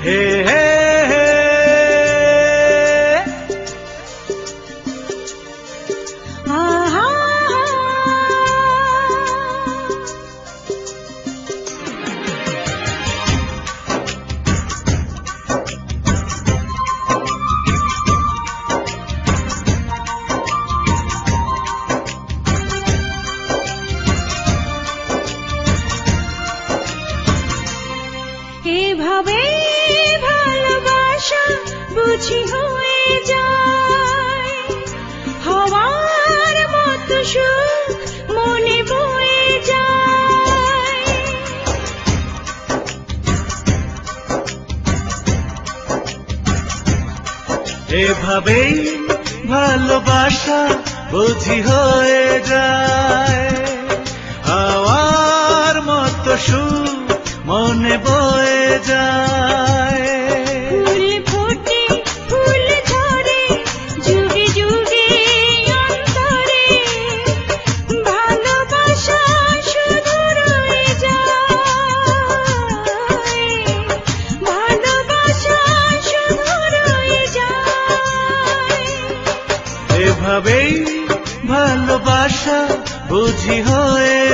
Hey, hey. এভাবে ভালোবাসা বুঝি হয়ে যায়, হওয়ার মতো সুখ মনে বয়ে যায়। এভাবেই ভালোবাসা বুঝি হয়ে যায়, হাওয়ার মতো সুখ মনে বয়ে যায়। এভাবেই ভালোবাসা বুঝি হয়ে